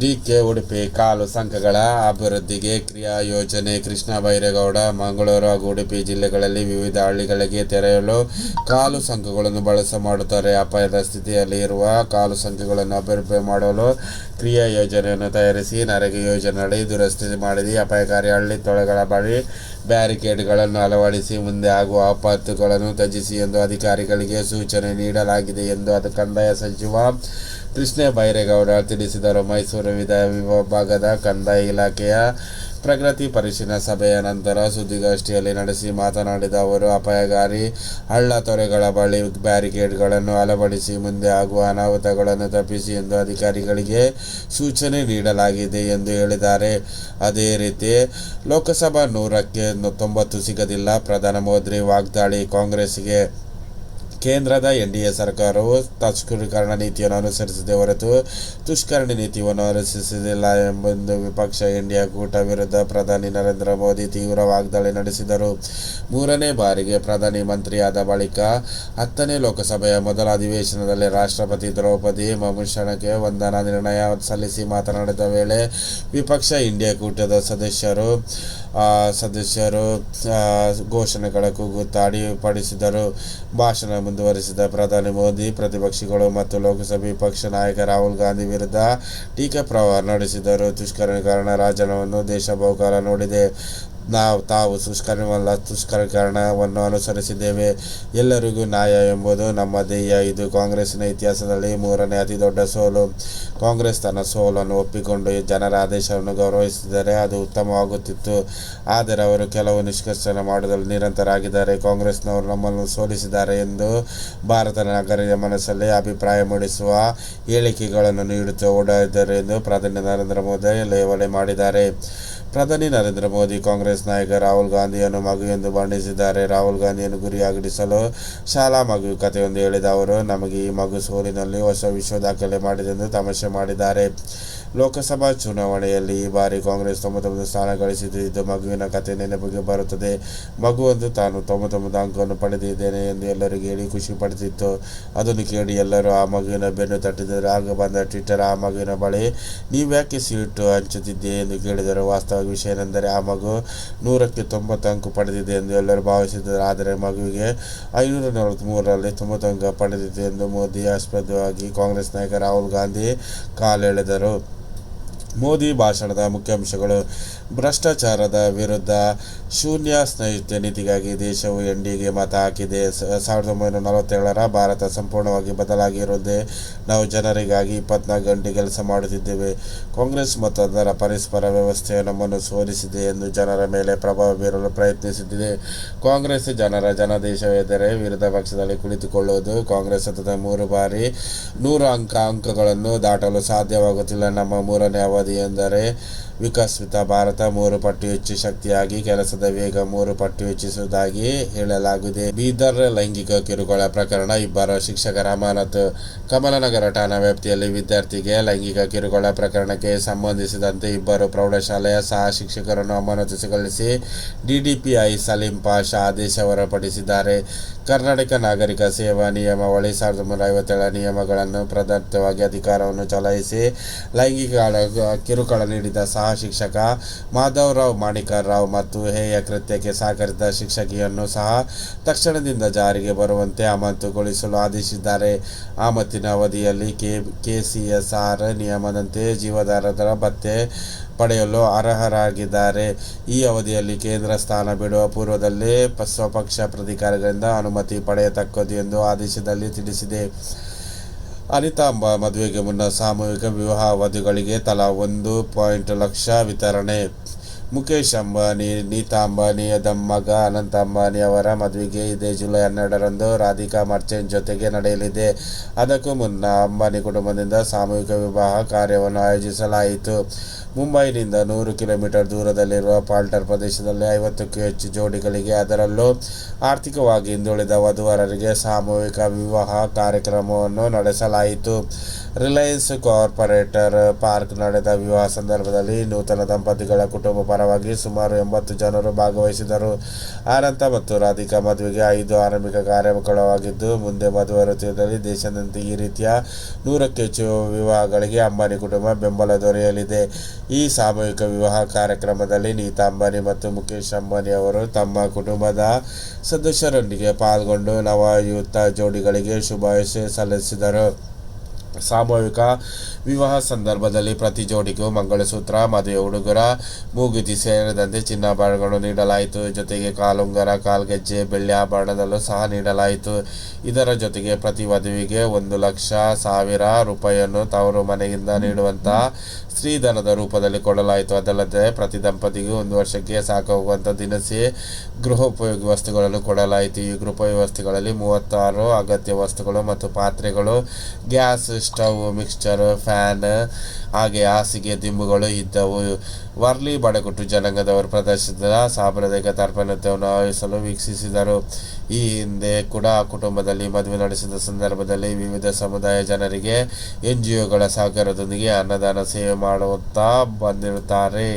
DK Udupi ಕಾಲು ಸಂಘಗಳ ಅಭಿವೃದ್ಧಿಗೆ ಕ್ರಿಯಾ ಯೋಜನೆ ಕೃಷ್ಣ ಬೈರೇಗೌಡ, ಮಂಗಳೂರು ಹಾಗೂ ಉಡುಪಿ ಜಿಲ್ಲೆಗಳಲ್ಲಿ ವಿವಿಧ ಹಳ್ಳಿಗಳಿಗೆ ತೆರೆಯಲು ಕಾಲು ಸಂಘಗಳನ್ನು ಬಳಸ ಮಾಡುತ್ತಾರೆ. ಅಪಾಯದ ಸ್ಥಿತಿಯಲ್ಲಿ ಇರುವ ಕಾಲು ಸಂಘಗಳನ್ನು ಅಭಿವೃದ್ಧಿ ಮಾಡಲು ಕ್ರಿಯಾ ಯೋಜನೆಯನ್ನು ತಯಾರಿಸಿ ನರೇಗಾ ಯೋಜನೆಯಡಿ ದುರಸ್ತಿ ಮಾಡಿದ. ಅಪಾಯಕಾರಿ ಹಳ್ಳಿ ತೊಳೆಗಳ ಬಳಿ ಬ್ಯಾರಿಕೇಡ್ಗಳನ್ನು ಅಳವಡಿಸಿ ಮುಂದೆ ಆಗುವ ಆಪತ್ತುಗಳನ್ನು ತ್ಯಜಿಸಿ ಎಂದು ಅಧಿಕಾರಿಗಳಿಗೆ ಸೂಚನೆ ನೀಡಲಾಗಿದೆ ಎಂದು ಅದು ಕಂದಾಯ ಸಚಿವ ಕೃಷ್ಣ ಬೈರೇಗೌಡ ತಿಳಿಸಿದರು. ಮೈಸೂರು ವಿಧಾನ ವಿಭಾಗದ ಕಂದಾಯ ಇಲಾಖೆಯ ಪ್ರಗತಿ ಪರಿಶೀಲನಾ ಸಭೆಯ ನಂತರ ಸುದ್ದಿಗೋಷ್ಠಿಯಲ್ಲಿ ನಡೆಸಿ ಮಾತನಾಡಿದ ಅವರು, ಅಪಾಯಕಾರಿ ಹಳ್ಳ ತೊರೆಗಳ ಬಳಿ ಬ್ಯಾರಿಕೇಡ್ಗಳನ್ನು ಅಳವಡಿಸಿ ಮುಂದೆ ಆಗುವ ಅನಾಹುತಗಳನ್ನು ತಪ್ಪಿಸಿ ಎಂದು ಅಧಿಕಾರಿಗಳಿಗೆ ಸೂಚನೆ ನೀಡಲಾಗಿದೆ ಎಂದು ಹೇಳಿದ್ದಾರೆ. ಅದೇ ರೀತಿ ಲೋಕಸಭಾ ನೂರಕ್ಕೆ ತೊಂಬತ್ತು ಸಿಗದಿಲ್ಲ. ಪ್ರಧಾನ ಮೋದಿ ವಾಗ್ದಾಳಿ ಕಾಂಗ್ರೆಸ್ಗೆ ಕೇಂದ್ರದ ಎನ್ಡಿಎ ಸರ್ಕಾರವು ತುಷ್ಕರೀಕರಣ ನೀತಿಯನ್ನು ಅನುಸರಿಸಿದೆ ಹೊರತು ತುಷ್ಕರಣಿ ನೀತಿಯನ್ನು ಅನುಸರಿಸಿಲ್ಲ ಎಂಬೆಂದು ವಿಪಕ್ಷ ಇಂಡಿಯಾ ಕೂಟ ವಿರುದ್ಧ ಪ್ರಧಾನಿ ನರೇಂದ್ರ ಮೋದಿ ತೀವ್ರ ವಾಗ್ದಾಳಿ ನಡೆಸಿದರು. ಮೂರನೇ ಬಾರಿಗೆ ಪ್ರಧಾನಿ ಮಂತ್ರಿಯಾದ ಬಳಿಕ ಹತ್ತನೇ ಲೋಕಸಭೆಯ ಮೊದಲ ಅಧಿವೇಶನದಲ್ಲಿ ರಾಷ್ಟ್ರಪತಿ ದ್ರೌಪದಿ ಮಮುಷಣಕ್ಕೆ ವಂದನಾ ನಿರ್ಣಯ ಸಲ್ಲಿಸಿ ಮಾತನಾಡಿದ ವೇಳೆ ವಿಪಕ್ಷ ಇಂಡಿಯಾ ಕೂಟದ ಸದಸ್ಯರು ಸದಸ್ಯರು ಘೋಷಣೆಗಳ ಘೋಷಣೆಗಳ ಕೂಗುತ್ತಾ ಅಡಿಪಡಿಸಿದರು ಭಾಷಣ ಮುಂದುವರಿಸಿದ ಪ್ರಧಾನಿ ಮೋದಿ, ಪ್ರತಿಪಕ್ಷಗಳು ಮತ್ತು ಲೋಕಸಭೆ ಪಕ್ಷ ನಾಯಕ ರಾಹುಲ್ ಗಾಂಧಿ ವಿರುದ್ಧ ಟೀಕೆ ಪ್ರವಾಹ ನಡೆಸಿದರು ತುಷ್ಕರಣೀಕರಣ ರಾಜನವನ್ನು ದೇಶ ಬಹುಕಾಲ ನೋಡಿದೆ. ನಾವು ತಾವು ದುಷ್ಕರ್ಮವಲ್ಲ ದುಷ್ಕರ್ಕರಣವನ್ನು ಅನುಸರಿಸಿದ್ದೇವೆ. ಎಲ್ಲರಿಗೂ ನ್ಯಾಯ ಎಂಬುದು ನಮ್ಮ ಧ್ಯೇಯ. ಇದು ಕಾಂಗ್ರೆಸ್ನ ಇತಿಹಾಸದಲ್ಲಿ ಮೂರನೇ ಅತಿ ದೊಡ್ಡ ಸೋಲು. ಕಾಂಗ್ರೆಸ್ ತನ್ನ ಸೋಲನ್ನು ಒಪ್ಪಿಕೊಂಡು ಜನರ ಆದೇಶವನ್ನು ಗೌರವಿಸಿದರೆ ಅದು ಉತ್ತಮವಾಗುತ್ತಿತ್ತು. ಆದರೆ ಅವರು ಕೆಲವು ನಿಷ್ಕರ್ಷಣೆ ಮಾಡುವುದರಲ್ಲಿ ನಿರಂತರಾಗಿದ್ದಾರೆ. ಕಾಂಗ್ರೆಸ್ನವರು ನಮ್ಮನ್ನು ಸೋಲಿಸಿದ್ದಾರೆ ಎಂದು ಭಾರತ ನಾಗರಿಕ ಮನಸ್ಸಲ್ಲಿ ಅಭಿಪ್ರಾಯ ಮೂಡಿಸುವ ಹೇಳಿಕೆಗಳನ್ನು ನೀಡುತ್ತಾ ಓಡಾಡಿದ್ದಾರೆ ಎಂದು ಪ್ರಧಾನಿ ನರೇಂದ್ರ ಮೋದಿ ಲೇವಡಿ ಮಾಡಿದ್ದಾರೆ. ಪ್ರಧಾನಿ ನರೇಂದ್ರ ಮೋದಿ ಕಾಂಗ್ರೆಸ್ ನಾಯಕ ರಾಹುಲ್ ಗಾಂಧಿಯನ್ನು ಮಗು ಎಂದು ಬಣ್ಣಿಸಿದ್ದಾರೆ. ರಾಹುಲ್ ಗಾಂಧಿಯನ್ನು ಗುರಿಯಾಗಿಡಿಸಲು ಶಾಲಾ ಮಗು ಕಥೆಯೊಂದು ಹೇಳಿದ ಅವರು, ನಮಗೆ ಈ ಮಗು ಸೋಲಿನಲ್ಲಿ ಹೊಸ ವಿಶ್ವ ದಾಖಲೆ ಮಾಡಿದೆ ಎಂದು ತಮಾಷೆ ಮಾಡಿದ್ದಾರೆ. ಲೋಕಸಭಾ ಚುನಾವಣೆಯಲ್ಲಿ ಈ ಬಾರಿ ಕಾಂಗ್ರೆಸ್ ತೊಂಬತ್ತೊಂಬತ್ತು ಸ್ಥಾನ ಗಳಿಸಿದ್ದು ಇದು ಮಗುವಿನ ಕತೆ ನೆನಪಿಗೆ ಬರುತ್ತದೆ. ಮಗುವೊಂದು ತಾನು ತೊಂಬತ್ತೊಂಬತ್ತು ಅಂಕವನ್ನು ಪಡೆದಿದ್ದೇನೆ ಎಂದು ಎಲ್ಲರಿಗೂ ಹೇಳಿ ಖುಷಿ ಪಡೆದಿತ್ತು ಅದನ್ನು ಕೇಳಿ ಎಲ್ಲರೂ, ಆ ಮಗುವಿನ ಬೆನ್ನು ತಟ್ಟಿದರು ಆಗ ಬಂದ ಟ್ವಿಟರ್ ಆ ಮಗುವಿನ ಬಳಿ ನೀವ್ಯಾಕೆ ಸೀಟು ಹಂಚುತ್ತಿದ್ದೆ? ಎಂದು ಕೇಳಿದರು. ವಾಸ್ತವ ವಿಷಯ ಏನೆಂದರೆ, ಆ ಮಗು ನೂರಕ್ಕೆ ತೊಂಬತ್ತು ಅಂಕ ಪಡೆದಿದೆ ಎಂದು ಎಲ್ಲರೂ ಭಾವಿಸಿದರು ಆದರೆ ಮಗುವಿಗೆ ಐನೂರ ನಲವತ್ತ್ಮೂರರಲ್ಲಿ ತೊಂಬತ್ತು ಅಂಕ ಪಡೆದಿದೆ ಎಂದು ಮೋದಿ ಆಸ್ಪದವಾಗಿ ಕಾಂಗ್ರೆಸ್ ನಾಯಕ ರಾಹುಲ್ ಗಾಂಧಿ ಕಾಲೆಳೆದರು. ಮೋದಿ ಭಾಷಣದ ಮುಖ್ಯಾಂಶಗಳು. ಭ್ರಷ್ಟಾಚಾರದ ವಿರುದ್ಧ ಶೂನ್ಯ ಸ್ನೇಹಿತ ನೀತಿಗಾಗಿ ದೇಶವು ಎನ್ಡಿಗೆ ಮತ ಹಾಕಿದೆ. ಸಾವಿರದ ಒಂಬೈನೂರ ನಲವತ್ತೇಳರ ಭಾರತ ಸಂಪೂರ್ಣವಾಗಿ ಬದಲಾಗಿರುವುದೇ ನಾವು ಜನರಿಗಾಗಿ ಇಪ್ಪತ್ನಾಲ್ಕು ಗಂಟೆ ಕೆಲಸ ಮಾಡುತ್ತಿದ್ದೇವೆ. ಕಾಂಗ್ರೆಸ್ ಮತ್ತು ಅದರ ಪರಸ್ಪರ ವ್ಯವಸ್ಥೆಯು ನಮ್ಮನ್ನು ಸೋಲಿಸಿದೆ ಎಂದು ಜನರ ಮೇಲೆ ಪ್ರಭಾವ ಬೀರಲು ಪ್ರಯತ್ನಿಸುತ್ತಿದೆ. ಕಾಂಗ್ರೆಸ್ ಜನರ ಜನಾದೇಶವೆಂದರೆ ವಿರೋಧ ಪಕ್ಷದಲ್ಲಿ ಕುಳಿತುಕೊಳ್ಳುವುದು. ಕಾಂಗ್ರೆಸ್ ಸತತ ಮೂರು ಬಾರಿ ನೂರು ಅಂಕ, ಅಂಕಗಳನ್ನು ದಾಟಲು ಸಾಧ್ಯವಾಗುತ್ತಿಲ್ಲ. ನಮ್ಮ ಮೂರನೇ ಅವಧಿ ಎಂದರೆ ವಿಕಸಿತ ಭಾರತ ಮೂರು ಪಟ್ಟು ಹೆಚ್ಚು ಶಕ್ತಿಯಾಗಿ ಕೆಲಸದ ವೇಗ ಮೂರು ಪಟ್ಟು ಹೆಚ್ಚಿಸುವುದಾಗಿ ಹೇಳಲಾಗಿದೆ. ಬೀದರ್ ಲೈಂಗಿಕ ಕಿರುಕುಳ ಪ್ರಕರಣ ಇಬ್ಬರು ಶಿಕ್ಷಕರ ಅಮಾನತು. ಕಮಲನಗರ ಠಾಣಾ ವ್ಯಾಪ್ತಿಯಲ್ಲಿ ವಿದ್ಯಾರ್ಥಿಗೆ ಲೈಂಗಿಕ ಕಿರುಕುಳ ಪ್ರಕರಣಕ್ಕೆ ಸಂಬಂಧಿಸಿದಂತೆ ಇಬ್ಬರು ಪ್ರೌಢಶಾಲೆಯ ಸಹ ಶಿಕ್ಷಕರನ್ನು ಅಮಾನತುಗೊಳಿಸಿ ಡಿಡಿಪಿಐ ಸಲೀಂ ಪಾಷಾ ಆದೇಶ ಹೊರಪಡಿಸಿದ್ದಾರೆ ಕರ್ನಾಟಕ ನಾಗರಿಕ ಸೇವಾ ನಿಯಮಾವಳಿ ಸಾವಿರದ ಒಂಬೈನೂರ ಐವತ್ತೇಳ ನಿಯಮಗಳನ್ನು ಪ್ರದತ್ತವಾಗಿ ಅಧಿಕಾರವನ್ನು ಚಲಾಯಿಸಿ ಲೈಂಗಿಕ ಕಿರುಕುಳ ನೀಡಿದ ಸಹ ಶಿಕ್ಷಕ ಮಾಧವರಾವ್ ಮಾಣಿಕರಾವ್ ಮತ್ತು ಹೇಯ ಕೃತ್ಯಕ್ಕೆ ಸಹಕರಿಸಿದ ಶಿಕ್ಷಕಿಯನ್ನು ಸಹ ತಕ್ಷಣದಿಂದ ಜಾರಿಗೆ ಬರುವಂತೆ ಅಮಾನತುಗೊಳಿಸಲು ಆದೇಶಿಸಿದ್ದಾರೆ. ಆಮತ್ತಿನ ಅವಧಿಯಲ್ಲಿ ಕೆ ಆರ್ ನಿಯಮದಂತೆ ಜೀವಧಾರಕರ ಭತ್ತೆ ಪಡೆಯಲು ಅರ್ಹರಾಗಿದ್ದಾರೆ. ಈ ಅವಧಿಯಲ್ಲಿ ಕೇಂದ್ರ ಸ್ಥಾನ ಬಿಡುವ ಪೂರ್ವದಲ್ಲೇ ಸ್ವಪಕ್ಷ ಪ್ರಾಧಿಕಾರಗಳಿಂದ ಅನುಮತಿ ಪಡೆಯತಕ್ಕದ್ದು ಎಂದು ಆದೇಶದಲ್ಲಿ ತಿಳಿಸಿದೆ. ಅನಿತಾಂಬ ಮದುವೆಗೆ ಮುನ್ನ ಸಾಮೂಹಿಕ ವಿವಾಹ ವಧುಗಳಿಗೆ ತಲಾ ಒಂದು ಪಾಯಿಂಟ್ ಲಕ್ಷ ವಿತರಣೆ. ಮುಖೇಶ್ ಅಂಬಾನಿ, ನೀತಾ ಅಂಬಾನಿ ಮಗ ಅನಂತ ಅಂಬಾನಿ ಅವರ ಮದುವೆಗೆ ಇದೇ ಜುಲೈ ಹನ್ನೆರಡರಂದು ರಾಧಿಕಾ ಮರ್ಚೆಂಟ್ ಜೊತೆಗೆ ನಡೆಯಲಿದೆ. ಅದಕ್ಕೂ ಮುನ್ನ ಅಂಬಾನಿ ಕುಟುಂಬದಿಂದ ಸಾಮೂಹಿಕ ವಿವಾಹ ಕಾರ್ಯವನ್ನು ಆಯೋಜಿಸಲಾಯಿತು. ಮುಂಬೈನಿಂದ ನೂರು ಕಿಲೋಮೀಟರ್ ದೂರದಲ್ಲಿರುವ ಪಾಲ್ಟರ್ ಪ್ರದೇಶದಲ್ಲಿ ಐವತ್ತಕ್ಕೂ ಹೆಚ್ಚು ಜೋಡಿಗಳಿಗೆ ಅದರಲ್ಲೂ ಆರ್ಥಿಕವಾಗಿ ಹಿಂದುಳಿದ ವಧುವರರಿಗೆ ಸಾಮೂಹಿಕ ವಿವಾಹ ಕಾರ್ಯಕ್ರಮವನ್ನು ನಡೆಸಲಾಯಿತು. ರಿಲಯನ್ಸ್ ಕಾರ್ಪೊರೇಟರ್ ಪಾರ್ಕ್ ನಡೆದ ವಿವಾಹ ಸಂದರ್ಭದಲ್ಲಿ ನೂತನ ದಂಪತಿಗಳ ಕುಟುಂಬ ಪರವಾಗಿ ಸುಮಾರು ಎಂಬತ್ತು ಜನರು ಭಾಗವಹಿಸಿದರು. ಆನಂತ ಮತ್ತು ರಾಧಿಕಾ ಮದುವೆಗೆ ಐದು ಆರಂಭಿಕ ಕಾರ್ಯಕ್ರಮವಾಗಿದ್ದು ಮುಂದೆ ಮದುವೆ ಋತುವಿನಲ್ಲಿ ದೇಶದಂತೆ ಈ ರೀತಿಯ ನೂರಕ್ಕೆ ಹೆಚ್ಚು ವಿವಾಹಗಳಿಗೆ ಅಂಬಾನಿ ಕುಟುಂಬ ಬೆಂಬಲ ದೊರೆಯಲಿದೆ. ಈ ಸಾಮೂಹಿಕ ವಿವಾಹ ಕಾರ್ಯಕ್ರಮದಲ್ಲಿ ನೀತಾ ಅಂಬಾನಿ ಮತ್ತು ಮುಖೇಶ್ ಅಂಬಾನಿ ಅವರು ತಮ್ಮ ಕುಟುಂಬದ ಸದಸ್ಯರೊಂದಿಗೆ ಪಾಲ್ಗೊಂಡು ನವಯುತ ಜೋಡಿಗಳಿಗೆ ಶುಭಾಶಯ ಸಲ್ಲಿಸಿದರು. ಸಾಮೂಹಿಕ ವಿವಾಹ ಸಂದರ್ಭದಲ್ಲಿ ಪ್ರತಿ ಜೋಡಿಗೂ ಮಂಗಳಸೂತ್ರ, ಮದುವೆ ಹುಡುಗರ ಮೂಗುತಿ ಸೇರಿದಂತೆ ಚಿನ್ನಾಭರಣಗಳು ನೀಡಲಾಯಿತು. ಜೊತೆಗೆ ಕಾಲುಂಗರ, ಕಾಲ್ಗೆಜ್ಜೆ, ಬೆಳ್ಳಿ ಆಭರಣದಲ್ಲೂ ಸಹ ನೀಡಲಾಯಿತು. ಇದರ ಜೊತೆಗೆ ಪ್ರತಿ ವಧುವಿಗೆ ಒಂದು ಲಕ್ಷ ಸಾವಿರ ರೂಪಾಯಿಯನ್ನು ತವರು ಮನೆಯಿಂದ ನೀಡುವಂತಹ ಸ್ತ್ರೀಧನದ ರೂಪದಲ್ಲಿ ಕೊಡಲಾಯಿತು. ಅದಲ್ಲದೆ ಪ್ರತಿ ದಂಪತಿಗೂ ಒಂದು ವರ್ಷಕ್ಕೆ ಸಾಕಾಗುವಂಥ ದಿನಸಿ ಗೃಹೋಪಯೋಗಿ ವಸ್ತುಗಳನ್ನು ಕೊಡಲಾಯಿತು. ಈ ಗೃಹೋಪಯೋಗಿ ವಸ್ತುಗಳಲ್ಲಿ ಮೂವತ್ತಾರು ಅಗತ್ಯ ವಸ್ತುಗಳು ಮತ್ತು ಪಾತ್ರೆಗಳು, ಗ್ಯಾಸ್ ಸ್ಟವ್ ಮಿಕ್ಸ್ಚರ್ ಫ್ಯಾನ್ ಹಾಗೆ ಹಾಸಿಗೆ ದಿಂಬುಗಳು ಇದ್ದವು. ವರ್ಲಿ ಬಡಗುಟ್ಟು ಜನಾಂಗದವರು ಪ್ರದರ್ಶಿಸಿದ ಸಾಂಪ್ರದಾಯಿಕ ತರ್ಪಣತೆಯನ್ನು ಆಯೋಜಿಸಲು ವೀಕ್ಷಿಸಿದರು. ಈ ಹಿಂದೆ ಕೂಡ ಕುಟುಂಬದಲ್ಲಿ ಮದುವೆ ನಡೆಸಿದ ಸಂದರ್ಭದಲ್ಲಿ ವಿವಿಧ ಸಮುದಾಯ ಜನರಿಗೆ ಎನ್ ಜಿ ಒಗಳ ಸಹಕಾರದೊಂದಿಗೆ ಅನ್ನದಾನ ಸೇವೆ ಮಾಡುತ್ತಾ ಬಂದಿರುತ್ತಾರೆ.